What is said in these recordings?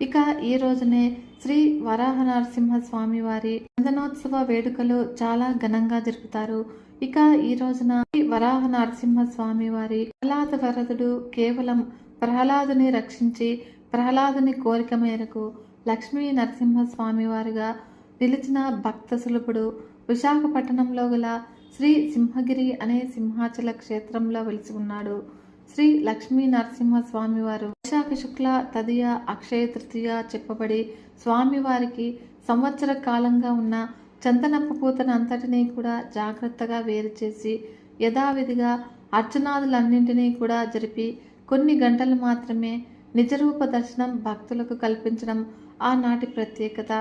ఇక ఈ రోజునే శ్రీ వరాహ నరసింహ స్వామి వారి చందనోత్సవ వేడుకలు చాలా ఘనంగా జరుపుతారు. ఇక ఈ రోజున శ్రీ వరాహ నరసింహ స్వామి వారి ప్రహ్లాద వరదుడు కేవలం ప్రహ్లాదుని రక్షించి ప్రహ్లాదుని కోరిక మేరకు లక్ష్మీ నరసింహ స్వామి వారిగా నిలిచిన భక్త సులభుడు విశాఖపట్నంలో గల శ్రీ సింహగిరి అనే సింహాచల క్షేత్రంలో వెలిసి ఉన్నాడు. శ్రీ లక్ష్మీ నరసింహ స్వామివారు వైశాఖ శుక్ల తదియ అక్షయ తృతీయ చెప్పబడి స్వామివారికి సంవత్సర కాలంగా ఉన్న చందనప్ప పూతను అంతటినీ కూడా జాగ్రత్తగా వేరు చేసి యథావిధిగా అర్చనాదులన్నింటినీ కూడా జరిపి కొన్ని గంటలు మాత్రమే నిజరూప దర్శనం భక్తులకు కల్పించడం ఆనాటి ప్రత్యేకత.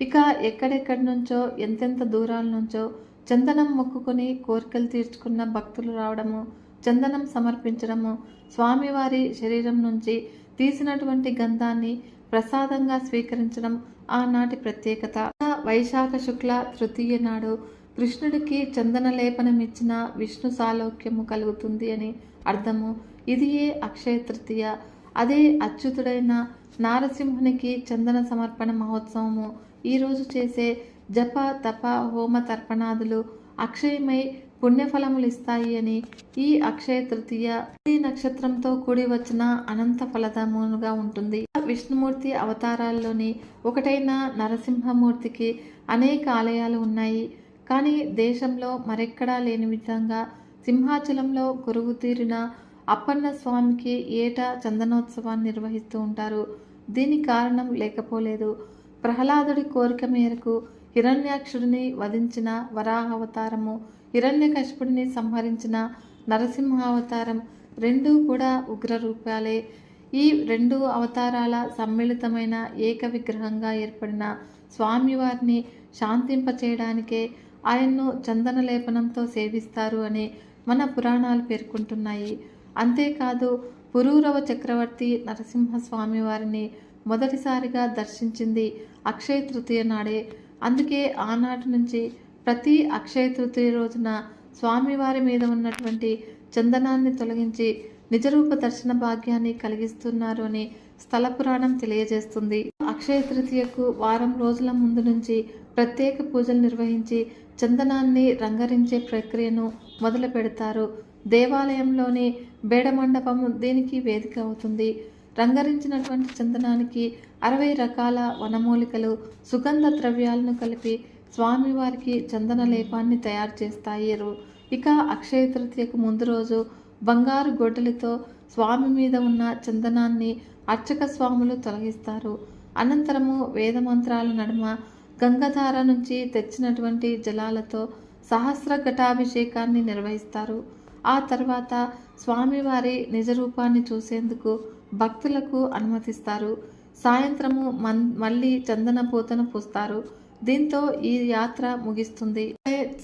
ఇక ఎక్కడెక్కడి నుంచో ఎంతెంత దూరాల నుంచో చందనం మొక్కుకొని కోరికలు తీర్చుకున్న భక్తులు రావడము చందనం సమర్పించడము. స్వామివారి శరీరం నుంచి తీసినటువంటి గంధాన్ని ప్రసాదంగా స్వీకరించడం ఆనాటి ప్రత్యేకత. వైశాఖ శుక్ల తృతీయ నాడు కృష్ణుడికి చందన లేపనం ఇచ్చిన విష్ణు సాలోక్యము కలుగుతుంది అని అర్థము. ఇది ఏ అక్షయ తృతీయ? అదే అచ్యుతుడైన నారసింహునికి చందన సమర్పణ మహోత్సవము. ఈరోజు చేసే జప తప హోమ తర్పణాదులు అక్షయమై పుణ్యఫలములు ఇస్తాయి అని ఈ అక్షయ తృతీయ ఈ నక్షత్రంతో కూడి వచ్చిన అనంత ఫలదముగా ఉంటుంది. విష్ణుమూర్తి అవతారాల్లోని ఒకటైన నరసింహమూర్తికి అనేక ఆలయాలు ఉన్నాయి. కానీ దేశంలో మరెక్కడా లేని విధంగా సింహాచలంలో కొరుగుతీరిన అప్పన్న స్వామికి ఏటా చందనోత్సవాన్ని నిర్వహిస్తూ ఉంటారు. దీని కారణం లేకపోలేదు. ప్రహ్లాదుడి కోరిక మేరకు హిరణ్యాక్షుడిని వధించిన వరాహ అవతారము హిరణ్యకశిపుడిని సంహరించిన నరసింహావతారం రెండూ కూడా ఉగ్ర రూపాలే ఈ రెండు అవతారాల సమ్మిళితమైన ఏక విగ్రహంగా ఏర్పడిన స్వామివారిని శాంతింపచేయడానికే ఆయన్ను చందన లేపనంతో సేవిస్తారు అని మన పురాణాలు పేర్కొంటున్నాయి. అంతేకాదు పురూరవ చక్రవర్తి నరసింహస్వామి వారిని మొదటిసారిగా దర్శించింది అక్షయ తృతీయ నాడే. అందుకే ఆనాటి నుంచి ప్రతి అక్షయ తృతీయ రోజున స్వామివారి మీద ఉన్నటువంటి చందనాన్ని తొలగించి నిజరూప దర్శన భాగ్యాన్ని కలిగిస్తున్నారు అని స్థల పురాణం తెలియజేస్తుంది. అక్షయ తృతీయకు వారం రోజుల ముందు నుంచి ప్రత్యేక పూజలు నిర్వహించి చందనాన్ని రంగరించే ప్రక్రియను మొదలు పెడతారు. దేవాలయంలోని బేడ దీనికి వేదిక అవుతుంది. రంగరించినటువంటి చందనానికి అరవై రకాల వనమూలికలు సుగంధ ద్రవ్యాలను కలిపి స్వామివారికి చందన లేపాన్ని తయారు చేస్తారు ఇక అక్షయ తృతీయకు ముందు రోజు బంగారు గొడ్డలితో స్వామి మీద ఉన్న చందనాన్ని అర్చక స్వాములు తొలగిస్తారు. అనంతరము వేదమంత్రాల నడుమ గంగధార నుంచి తెచ్చినటువంటి జలాలతో సహస్ర ఘటాభిషేకాన్ని నిర్వహిస్తారు. ఆ తర్వాత స్వామివారి నిజ రూపాన్ని చూసేందుకు భక్తులకు అనుమతిస్తారు. సాయంత్రము మన్ మళ్ళీ చందన పూతను పూస్తారు. దీంతో ఈ యాత్ర ముగిస్తుంది.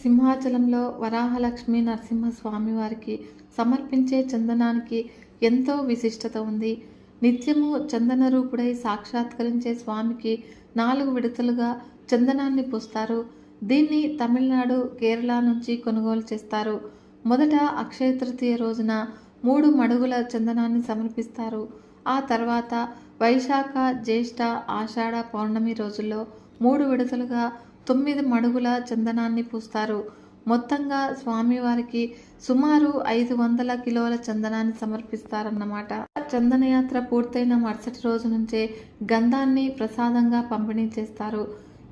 సింహాచలంలో వరాహలక్ష్మి నరసింహస్వామి వారికి సమర్పించే చందనానికి ఎంతో విశిష్టత ఉంది. నిత్యము చందన రూపుడై సాక్షాత్కరించే స్వామికి నాలుగు విడతలుగా చందనాన్ని పూస్తారు. దీన్ని తమిళనాడు కేరళ నుంచి కొనుగోలు చేస్తారు. మొదట అక్షయ తృతీయ రోజున మూడు మడుగుల చందనాన్ని సమర్పిస్తారు. ఆ తర్వాత వైశాఖ జ్యేష్ఠ ఆషాఢ పౌర్ణమి రోజుల్లో మూడు విడతలుగా తొమ్మిది మడుగుల చందనాన్ని పూస్తారు. మొత్తంగా స్వామివారికి సుమారు ఐదు వందల కిలోల చందనాన్ని సమర్పిస్తారన్నమాట. చందనయాత్ర పూర్తయిన మరుసటి రోజు నుంచే గంధాన్ని ప్రసాదంగా పంపిణీ చేస్తారు.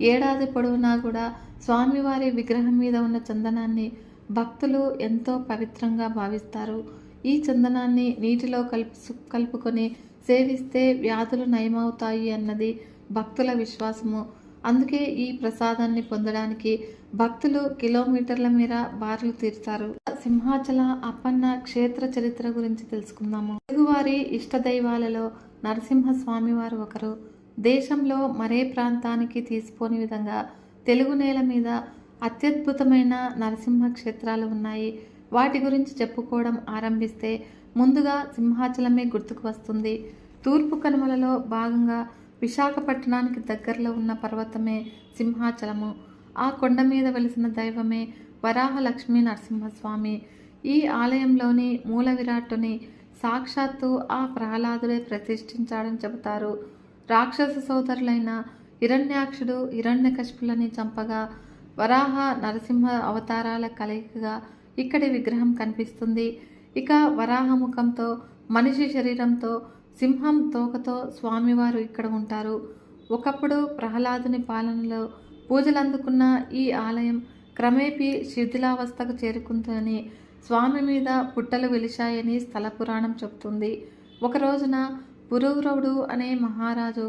ఏడాది పొడవునా కూడా స్వామివారి విగ్రహం మీద ఉన్న చందనాన్ని భక్తులు ఎంతో పవిత్రంగా భావిస్తారు. ఈ చందనాన్ని నీటిలో కలుపు కలుపుకొని సేవిస్తే వ్యాధులు నయమవుతాయి అన్నది భక్తుల విశ్వాసము. అందుకే ఈ ప్రసాదాన్ని పొందడానికి భక్తులు కిలోమీటర్ల మేర బారులు తీరుతారు. సింహాచల అప్పన్న క్షేత్ర చరిత్ర గురించి తెలుసుకుందాము. తెలుగువారి ఇష్ట దైవాలలో నరసింహస్వామి వారు ఒకరు. దేశంలో మరే ప్రాంతానికి తీసిపోని విధంగా తెలుగు నేల మీద అత్యద్భుతమైన నరసింహ క్షేత్రాలు ఉన్నాయి. వాటి గురించి చెప్పుకోవడం ఆరంభిస్తే ముందుగా సింహాచలమే గుర్తుకు వస్తుంది. తూర్పు కనుమలలో భాగంగా విశాఖపట్నానికి దగ్గరలో ఉన్న పర్వతమే సింహాచలము. ఆ కొండ మీద వెలిసిన దైవమే వరాహ లక్ష్మీ నరసింహస్వామి. ఈ ఆలయంలోని మూల విరాట్టుని సాక్షాత్తు ఆ ప్రహ్లాదుడే ప్రతిష్ఠించాడని చెబుతారు. రాక్షస సోదరులైన హిరణ్యాక్షుడు హిరణ్యకశిపులని చంపగా వరాహ నరసింహ అవతారాల కలయికగా ఇక్కడి విగ్రహం కనిపిస్తుంది. ఇక వరాహ ముఖంతో మనిషి శరీరంతో సింహం తోకతో స్వామివారు ఇక్కడ ఉంటారు. ఒకప్పుడు ప్రహ్లాదుని పాలనలో పూజలు అందుకున్న ఈ ఆలయం క్రమేపీ శిథిలావస్థకు చేరుకుందని స్వామి మీద పుట్టలు వెలిశాయని స్థల పురాణం చెబుతుంది. ఒక రోజున పురూరవుడు అనే మహారాజు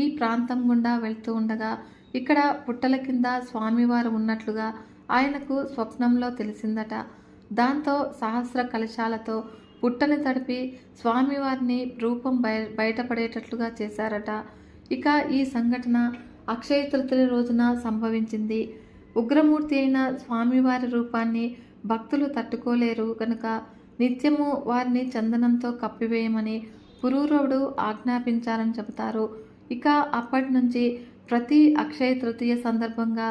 ఈ ప్రాంతం గుండా వెళ్తూ ఉండగా ఇక్కడ పుట్టల కింద స్వామివారు ఉన్నట్లుగా ఆయనకు స్వప్నంలో తెలిసిందట. దాంతో సహస్ర కలశాలతో పుట్టని తడిపి స్వామివారిని రూపం బయ బయటపడేటట్లుగా చేశారట. ఇక ఈ సంఘటన అక్షయ తృతీయ రోజున సంభవించింది. ఉగ్రమూర్తి అయిన స్వామివారి రూపాన్ని భక్తులు తట్టుకోలేరు కనుక నిత్యము వారిని చందనంతో కప్పివేయమని పురూరవుడు ఆజ్ఞాపించారని చెబుతారు. ఇక అప్పటి నుంచి ప్రతి అక్షయ తృతీయ సందర్భంగా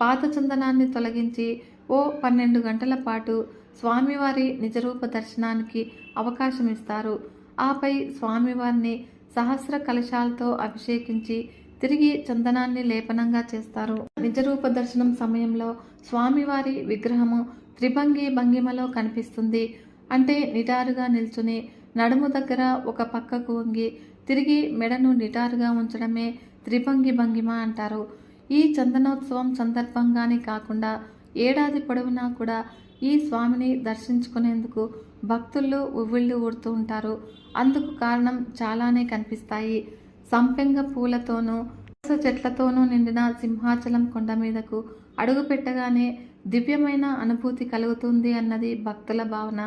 పాత చందనాన్ని తొలగించి ఓ పన్నెండు గంటల పాటు స్వామివారి నిజరూప దర్శనానికి అవకాశం ఇస్తారు. ఆపై స్వామివారిని సహస్ర కలశాలతో అభిషేకించి తిరిగి చందనాన్ని లేపనంగా చేస్తారు. నిజరూప దర్శనం సమయంలో స్వామివారి విగ్రహము త్రిభంగి భంగిమలో కనిపిస్తుంది. అంటే నిటారుగా నిల్చుని నడుము దగ్గర ఒక పక్కకు వంగి తిరిగి మెడను నిటారుగా ఉంచడమే త్రిభంగి భంగిమ అంటారు. ఈ చందనోత్సవం సందర్భంగానే కాకుండా ఏడాది పొడవునా కూడా ఈ స్వామిని దర్శించుకునేందుకు భక్తులు ఉవ్విళ్ళు ఊడుతూ ఉంటారు. అందుకు కారణం చాలానే కనిపిస్తాయి. సంపెంగ పూలతోనూ చెట్లతోనూ నిండిన సింహాచలం కొండ మీదకు అడుగు పెట్టగానే దివ్యమైన అనుభూతి కలుగుతుంది అన్నది భక్తుల భావన.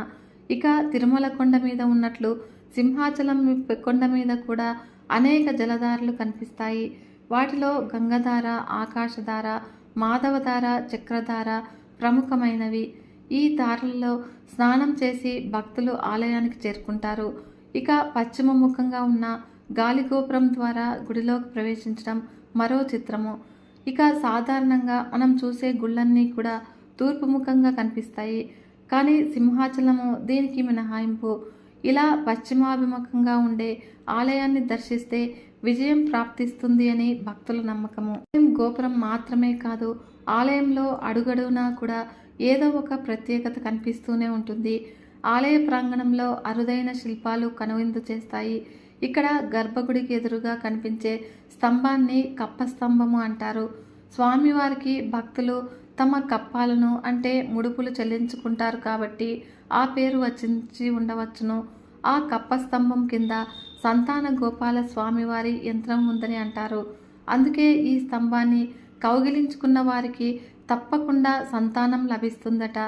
ఇక తిరుమల కొండ మీద ఉన్నట్లు సింహాచలం కొండ మీద కూడా అనేక జలధారలు కనిపిస్తాయి. వాటిలో గంగధార ఆకాశధార మాధవధార చక్రధార ప్రముఖమైనవి. ఈ దారులలో స్నానం చేసి భక్తులు ఆలయానికి చేరుకుంటారు. ఇక పశ్చిమ ముఖంగా ఉన్న గాలిగోపురం ద్వారా గుడిలోకి ప్రవేశించడం మరో చిత్రము. ఇక సాధారణంగా మనం చూసే గుళ్ళన్నీ కూడా తూర్పు ముఖంగా కనిపిస్తాయి. కానీ సింహాచలము దీనికి మినహాయింపు. ఇలా పశ్చిమాభిముఖంగా ఉండే ఆలయాన్ని దర్శిస్తే విజయం ప్రాప్తిస్తుంది అని భక్తుల నమ్మకము. గోపురం మాత్రమే కాదు ఆలయంలో అడుగడుగునా కూడా ఏదో ఒక ప్రత్యేకత కనిపిస్తూనే ఉంటుంది. ఆలయ ప్రాంగణంలో అరుదైన శిల్పాలు కనువిందు చేస్తాయి. ఇక్కడ గర్భగుడికి ఎదురుగా కనిపించే స్తంభాన్ని కప్ప స్తంభము అంటారు. స్వామివారికి భక్తులు తమ కప్పాలను అంటే ముడుపులు చెల్లించుకుంటారు కాబట్టి ఆ పేరు వచ్చించి ఉండవచ్చును. ఆ కప్ప స్తంభం కింద సంతాన గోపాల స్వామివారి యంత్రం ఉందని అంటారు. అందుకే ఈ స్తంభాన్ని కౌగిలించుకున్న వారికి తప్పకుండా సంతానం లభిస్తుందట.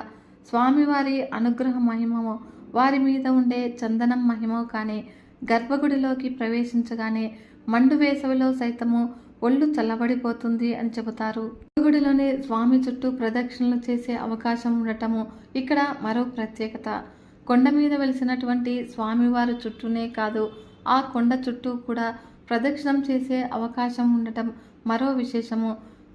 స్వామివారి అనుగ్రహ మహిమము వారి మీద ఉండే చందనం మహిమో కానీ గర్భగుడిలోకి ప్రవేశించగానే మండు వేసవిలో సైతము ఒళ్ళు చల్లబడిపోతుంది అని చెబుతారు. గుడిలోనే స్వామి చుట్టూ ప్రదక్షిణలు చేసే అవకాశం ఉండటము ఇక్కడ మరో ప్రత్యేకత. కొండ మీద వెలిసినటువంటి స్వామివారి చుట్టూనే కాదు ఆ కొండ చుట్టూ కూడా ప్రదక్షిణం చేసే అవకాశం ఉండటం మరో విశేషము.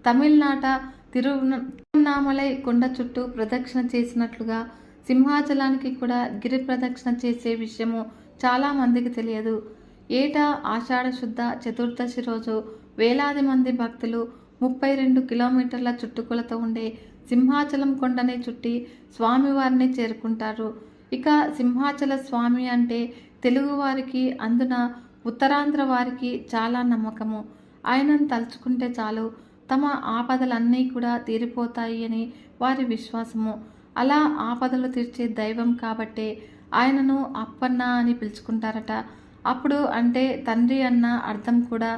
తమిళనాట తిరువన్నామలై కొండ చుట్టూ ప్రదక్షిణ చేసినట్లుగా సింహాచలానికి కూడా గిరి ప్రదక్షిణ చేసే విషయము చాలా మందికి తెలియదు. ఏటా ఆషాఢ శుద్ధ చతుర్దశి రోజు వేలాది మంది భక్తులు ముప్పై రెండు కిలోమీటర్ల చుట్టుకొలత ఉండే సింహాచలం కొండని చుట్టి స్వామివారిని చేరుకుంటారు. ఇక సింహాచల స్వామి అంటే తెలుగువారికి అందున ఉత్తరాంధ్ర వారికి చాలా నమ్మకము. ఆయనను తలుచుకుంటే చాలు తమ ఆపదలన్నీ కూడా తీరిపోతాయి అని వారి విశ్వాసము. అలా ఆపదలు తీర్చే దైవం కాబట్టే ఆయనను అప్పన్న అని పిలుచుకుంటారట. అప్పుడు అంటే తండ్రి అన్న అర్థం కూడా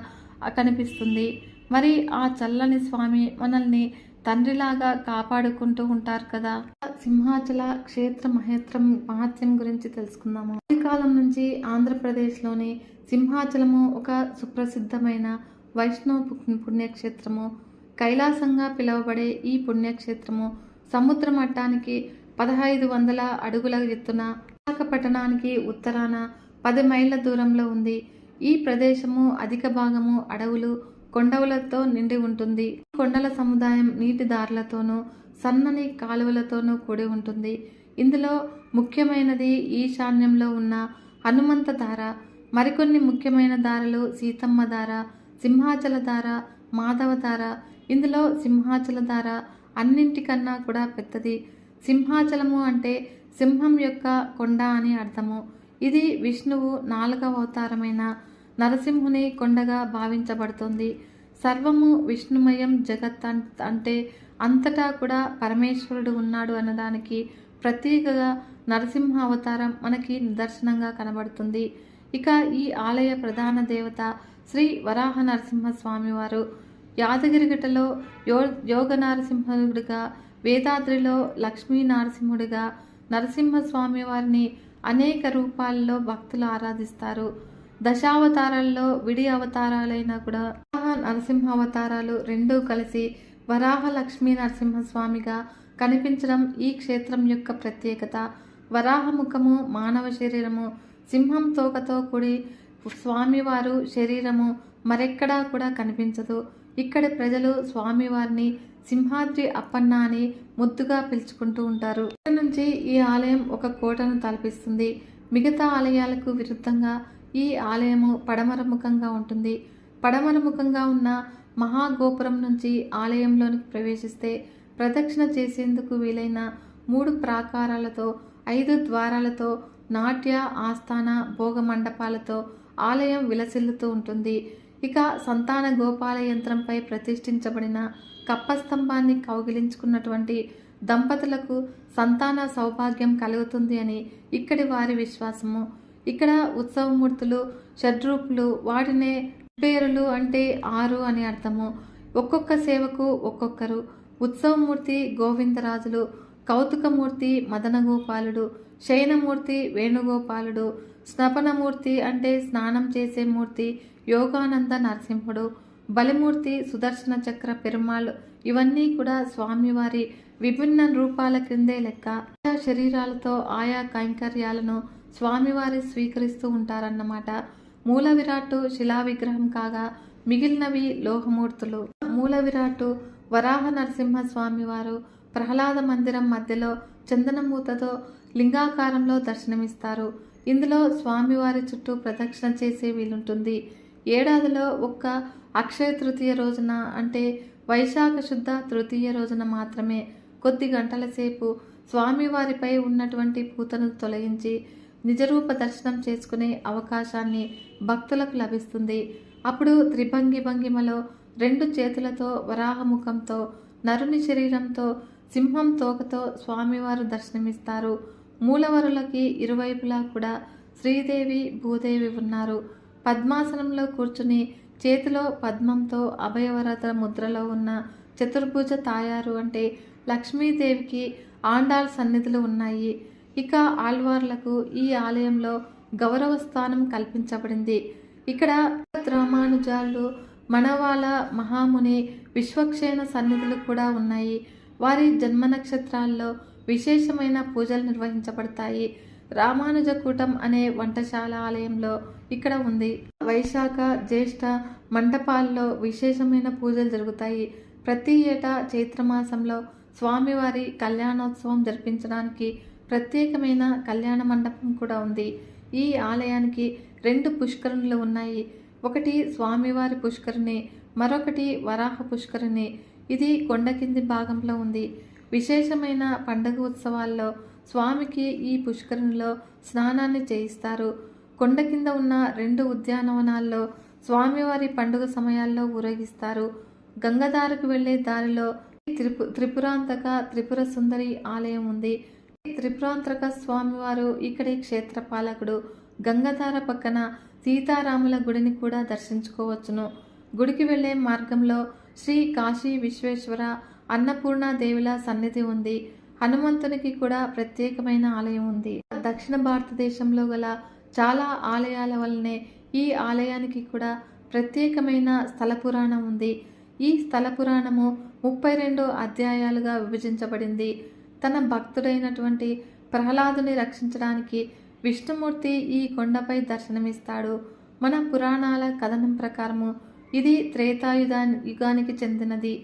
కనిపిస్తుంది. మరి ఆ చల్లని స్వామి మనల్ని తండ్రిలాగా కాపాడుకుంటూ ఉంటారు కదా? సింహాచల క్షేత్ర మహేత్రం మహత్యం గురించి తెలుసుకుందాము. కాలం నుంచి ఆంధ్రప్రదేశ్లోని సింహాచలము ఒక సుప్రసిద్ధమైన వైష్ణవ పుణ్యక్షేత్రము. కైలాసంగా పిలువబడే ఈ పుణ్యక్షేత్రము సముద్ర మట్టానికి పదహైదు వందల అడుగుల ఎత్తున విశాఖపట్టణానికి ఉత్తరాన పది మైళ్ళ దూరంలో ఉంది. ఈ ప్రదేశము అధిక భాగము అడవులు కొండవులతో నిండి ఉంటుంది. కొండల సముదాయం నీటి దారులతోనూ సన్నని కాలువలతోనూ కూడి ఉంటుంది. ఇందులో ముఖ్యమైనది ఈశాన్యంలో ఉన్న హనుమంత ధార మరికొన్ని ముఖ్యమైన దారులు సీతమ్మ దార సింహాచల దార మాధవ దార ఇందులో సింహాచల దార అన్నింటికన్నా కూడా పెద్దది. సింహాచలము అంటే సింహం యొక్క కొండ అని అర్థము. ఇది విష్ణువు నాలుగవ అవతారమైన నరసింహుని కొండగా భావించబడుతుంది. సర్వము విష్ణుమయం జగత్ అంటే అంతటా కూడా పరమేశ్వరుడు ఉన్నాడు అనడానికి ప్రత్యేకగా నరసింహ అవతారం మనకి నిదర్శనంగా కనబడుతుంది. ఇక ఈ ఆలయ ప్రధాన దేవత శ్రీ వరాహ నరసింహ స్వామివారు యాదగిరిగుట్టలో యో యోగ నరసింహుడిగా వేదాద్రిలో లక్ష్మీ నరసింహుడిగా నరసింహస్వామి వారిని అనేక రూపాల్లో భక్తులు ఆరాధిస్తారు. దశావతారాల్లో విడి అవతారాలైనా కూడా వరాహ నరసింహ అవతారాలు రెండూ కలిసి వరాహ లక్ష్మీ నరసింహస్వామిగా కనిపించడం ఈ క్షేత్రం యొక్క ప్రత్యేకత. వరాహముఖము మానవ శరీరము సింహం తోకతో కూడి స్వామివారు శరీరము మరెక్కడా కూడా కనిపించదు. ఇక్కడ ప్రజలు స్వామివారిని సింహాద్రి అప్పన్న అని ముద్దుగా పిలుచుకుంటూ ఉంటారు. ఇక్కడ నుంచి ఈ ఆలయం ఒక కోటను తలపిస్తుంది. మిగతా ఆలయాలకు విరుద్ధంగా ఈ ఆలయము పడమరముఖంగా ఉంటుంది. పడమరముఖంగా ఉన్న మహాగోపురం నుంచి ఆలయంలోనికి ప్రవేశిస్తే ప్రదక్షిణ చేసేందుకు వీలైన మూడు ప్రాకారాలతో ఐదు ద్వారాలతో నాట్య ఆస్థాన భోగ మండపాలతో ఆలయం విలసిల్లుతూ ఉంటుంది. ఇక సంతాన గోపాల యంత్రంపై ప్రతిష్ఠించబడిన కప్పస్తంభాన్ని కౌగిలించుకున్నటువంటి దంపతులకు సంతాన సౌభాగ్యం కలుగుతుంది అని ఇక్కడి వారి విశ్వాసము. ఇక్కడ ఉత్సవమూర్తులు షడ్రూపులు వాటినే పేరులు అంటే ఆరు అని అర్థము. ఒక్కొక్క సేవకు ఒక్కొక్కరు. ఉత్సవమూర్తి గోవిందరాజులు కౌతుకమూర్తి మదనగోపాలుడు శయనమూర్తి వేణుగోపాలుడు స్నపనమూర్తి అంటే స్నానం చేసే మూర్తి యోగానంద నరసింహుడు బలిమూర్తి సుదర్శన చక్ర పెరుమాళ్ ఇవన్నీ కూడా స్వామివారి విభిన్న రూపాల క్రిందే లెక్క. ఆయా శరీరాలతో ఆయా కైంకర్యాలను స్వామివారి స్వీకరిస్తూ ఉంటారన్నమాట. మూల విరాట్టు శిలా విగ్రహం కాగా మిగిలినవి లోహమూర్తులు. మూల విరాట్టు వరాహ నరసింహ స్వామివారు ప్రహ్లాద మందిరం మధ్యలో చందనమూతతో లింగాకారంలో దర్శనమిస్తారు. ఇందులో స్వామివారి చుట్టూ ప్రదక్షిణ చేసే వీలుంటుంది. ఏడాదిలో ఒక్క అక్షయ తృతీయ రోజున అంటే వైశాఖ శుద్ధ తృతీయ రోజున మాత్రమే కొద్ది గంటల సేపు స్వామివారిపై ఉన్నటువంటి పూతను తొలగించి నిజరూప దర్శనం చేసుకునే అవకాశాన్ని భక్తులకు లభిస్తుంది. అప్పుడు త్రిభంగి భంగిమలో రెండు చేతులతో వరాహముఖంతో నరుని శరీరంతో సింహం తోకతో స్వామివారు దర్శనమిస్తారు. మూలవరులకి ఇరువైపులా కూడా శ్రీదేవి భూదేవి ఉన్నారు. పద్మాసనంలో కూర్చుని చేతిలో పద్మంతో అభయవరత ముద్రలో ఉన్న చతుర్భుజ తాయారు అంటే లక్ష్మీదేవికి ఆండాల్ సన్నిధులు ఉన్నాయి. ఇక ఆళ్వార్లకు ఈ ఆలయంలో గౌరవ స్థానం కల్పించబడింది. ఇక్కడ రామానుజాలు మనవాల మహాముని విశ్వక్షేణ సన్నిధులు కూడా ఉన్నాయి. వారి జన్మ నక్షత్రాల్లో విశేషమైన పూజలు నిర్వహించబడతాయి. రామానుజకూటం అనే వంటశాల ఆలయంలో ఇక్కడ ఉంది. వైశాఖ జ్యేష్ఠ మండపాల్లో విశేషమైన పూజలు జరుగుతాయి. ప్రతి ఏటా చైత్రమాసంలో స్వామివారి కళ్యాణోత్సవం జరిపించడానికి ప్రత్యేకమైన కళ్యాణ మండపం కూడా ఉంది. ఈ ఆలయానికి రెండు పుష్కరుణులు ఉన్నాయి. ఒకటి స్వామివారి పుష్కరిణి మరొకటి వరాహ పుష్కరిణి. ఇది కొండ కింది భాగంలో ఉంది. విశేషమైన పండగ ఉత్సవాల్లో స్వామికి ఈ పుష్కరిణిలో స్నానాన్ని చేయిస్తారు. కొండ కింద ఉన్న రెండు ఉద్యానవనాల్లో స్వామివారి పండుగ సమయాల్లో ఊరేగిస్తారు. గంగదారకు వెళ్ళే దారిలో త్రిపు త్రిపురాంతక త్రిపుర సుందరి ఆలయం ఉంది. త్రిపురాంతక స్వామివారు ఇక్కడి క్షేత్రపాలకుడు. గంగధార పక్కన సీతారాముల గుడిని కూడా దర్శించుకోవచ్చును. గుడికి వెళ్ళే మార్గంలో శ్రీ కాశీ విశ్వేశ్వర అన్నపూర్ణ దేవుల సన్నిధి ఉంది. హనుమంతునికి కూడా ప్రత్యేకమైన ఆలయం ఉంది. దక్షిణ భారతదేశంలో గల చాలా ఆలయాల వల్లనే ఈ ఆలయానికి కూడా ప్రత్యేకమైన స్థల పురాణం ఉంది. ఈ స్థల పురాణము ముప్పై రెండు అధ్యాయాలుగా విభజించబడింది. తన భక్తుడైనటువంటి ప్రహ్లాదుని రక్షించడానికి విష్ణుమూర్తి ఈ కొండపై దర్శనమిస్తాడు. మన పురాణాల కథనం ప్రకారము ఇది త్రేతాయుధ యుగానికి చెందినది.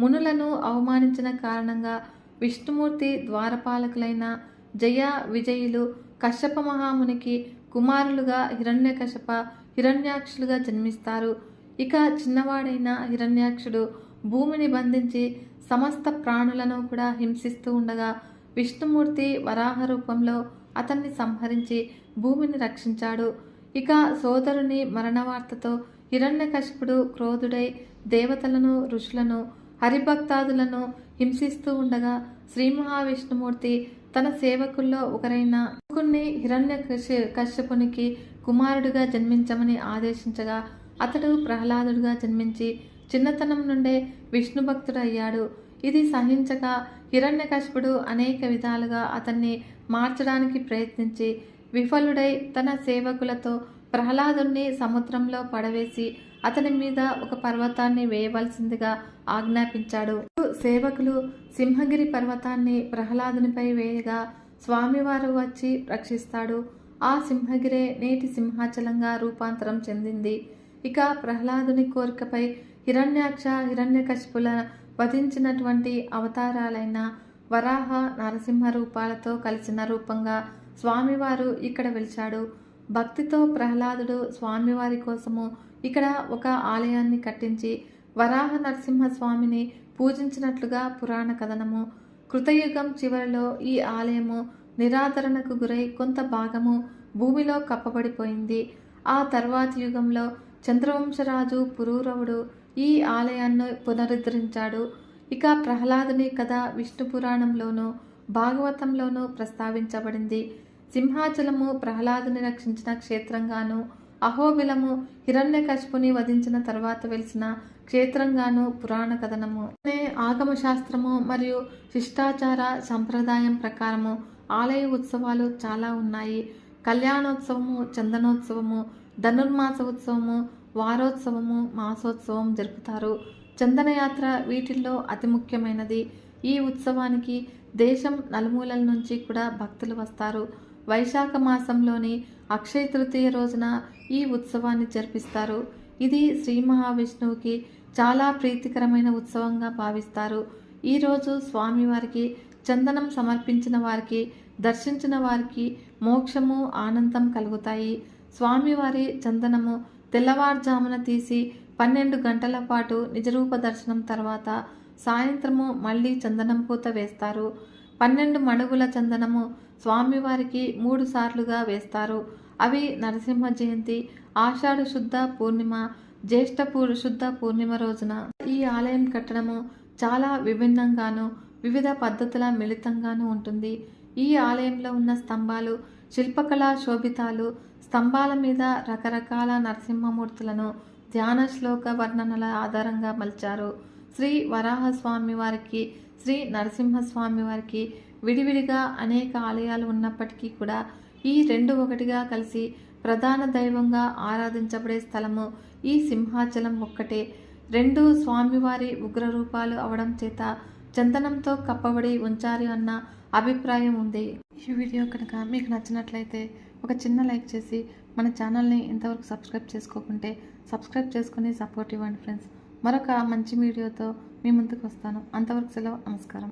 మునులను అవమానించిన కారణంగా విష్ణుమూర్తి ద్వారపాలకులైన జయ విజయులు కశ్యప మహామునికి కుమారులుగా హిరణ్యకశప హిరణ్యాక్షులుగా జన్మిస్తారు. ఇక చిన్నవాడైన హిరణ్యాక్షుడు భూమిని బంధించి సమస్త ప్రాణులను కూడా హింసిస్తూ ఉండగా విష్ణుమూర్తి వరాహ రూపంలో అతన్ని సంహరించి భూమిని రక్షించాడు. ఇక సోదరుని మరణవార్తతో హిరణ్యకశిపుడు క్రోధుడై దేవతలను ఋషులను హరిభక్తాదులను హింసిస్తూ ఉండగా శ్రీ మహావిష్ణుమూర్తి తన సేవకుల్లో ఒకరైన కొన్ని హిరణ్య కశ్యపునికి కుమారుడిగా జన్మించమని ఆదేశించగా అతడు ప్రహ్లాదుడిగా జన్మించి చిన్నతనం నుండే విష్ణు భక్తుడు అయ్యాడు ఇది సహించక హిరణ్యకశిపుడు అనేక విధాలుగా అతన్ని మార్చడానికి ప్రయత్నించి విఫలుడై తన సేవకులతో ప్రహ్లాదుణ్ణి సముద్రంలో పడవేసి అతని మీద ఒక పర్వతాన్ని వేయవలసిందిగా ఆజ్ఞాపించాడు. సేవకులు సింహగిరి పర్వతాన్ని ప్రహ్లాదునిపై వేయగా స్వామివారు వచ్చి రక్షిస్తాడు. ఆ సింహగిరే నేటి సింహాచలంగా రూపాంతరం చెందింది. ఇక ప్రహ్లాదుని కోరికపై హిరణ్యాక్ష హిరణ్యకశిపుల వధించినటువంటి అవతారాలైన వరాహ నరసింహ రూపాలతో కలిసిన రూపంగా స్వామివారు ఇక్కడ వెలిచాడు. భక్తితో ప్రహ్లాదుడు స్వామివారి కోసము ఇక్కడ ఒక ఆలయాన్ని కట్టించి వరాహ నరసింహ స్వామిని పూజించినట్లుగా పురాణ కథనము. కృతయుగం చివరిలో ఈ ఆలయము నిరాదరణకు గురై కొంత భాగము భూమిలో కప్పబడిపోయింది. ఆ తర్వాతి యుగంలో చంద్రవంశరాజు పురూరవుడు ఈ ఆలయాన్ని పునరుద్ధరించాడు. ఇక ప్రహ్లాదుని కథ విష్ణు పురాణంలోనూ భాగవతంలోనూ ప్రస్తావించబడింది. సింహాచలము ప్రహ్లాదుని రక్షించిన క్షేత్రంగాను అహోబిలము హిరణ్యకశిపుని వధించిన తర్వాత వెలిసిన క్షేత్రంగాను పురాణ కథనము. అనే ఆగమ శాస్త్రము మరియు శిష్టాచార సంప్రదాయం ప్రకారము ఆలయ ఉత్సవాలు చాలా ఉన్నాయి. కళ్యాణోత్సవము చందనోత్సవము ధనుర్మాస ఉత్సవము వారోత్సవము మాసోత్సవం జరుపుతారు. చందనయాత్ర వీటిల్లో అతి ముఖ్యమైనది. ఈ ఉత్సవానికి దేశం నలుమూలల నుంచి కూడా భక్తులు వస్తారు. వైశాఖ మాసంలోని అక్షయ తృతీయ రోజున ఈ ఉత్సవాన్ని జరిపిస్తారు. ఇది శ్రీ మహావిష్ణువుకి చాలా ప్రీతికరమైన ఉత్సవంగా భావిస్తారు. ఈరోజు స్వామివారికి చందనం సమర్పించిన వారికి దర్శించిన వారికి మోక్షము ఆనందం కలుగుతాయి. స్వామివారి చందనము తెల్లవారుజామున తీసి పన్నెండు గంటల పాటు నిజరూప దర్శనం తర్వాత సాయంత్రము మళ్ళీ చందనం పూత వేస్తారు. పన్నెండు మణుగుల చందనము స్వామివారికి మూడు సార్లుగా వేస్తారు. అవి నరసింహ జయంతి ఆషాఢ శుద్ధ పూర్ణిమ జ్యేష్ఠ శుద్ధ పూర్ణిమ రోజున. ఈ ఆలయం కట్టడము చాలా విభిన్నంగాను వివిధ పద్ధతుల మిళితంగాను ఉంటుంది. ఈ ఆలయంలో ఉన్న స్తంభాలు శిల్పకళా శోభితాలు స్తంభాల మీద రకరకాల నరసింహమూర్తులను ధ్యాన శ్లోక వర్ణనల ఆధారంగా మలిచారు. శ్రీ వరాహస్వామి వారికి శ్రీ నరసింహస్వామి వారికి విడివిడిగా అనేక ఆలయాలు ఉన్నప్పటికీ కూడా ఈ రెండు ఒకటిగా కలిసి ప్రధాన దైవంగా ఆరాధించబడే స్థలము ఈ సింహాచలం ఒక్కటే. రెండు స్వామివారి ఉగ్రరూపాలు అవడం చేత చందనంతో కప్పబడి ఉంచారు అన్న అభిప్రాయం ఉంది. ఈ వీడియో కనుక మీకు నచ్చినట్లయితే ఒక చిన్న లైక్ చేసి మన ఛానల్ని ఇంతవరకు సబ్స్క్రైబ్ చేసుకోకుంటే సబ్స్క్రైబ్ చేసుకుని సపోర్ట్ ఇవ్వండి ఫ్రెండ్స్. మరొక మంచి వీడియోతో మీ ముందుకు వస్తాను. అంతవరకు సెలవు. నమస్కారం.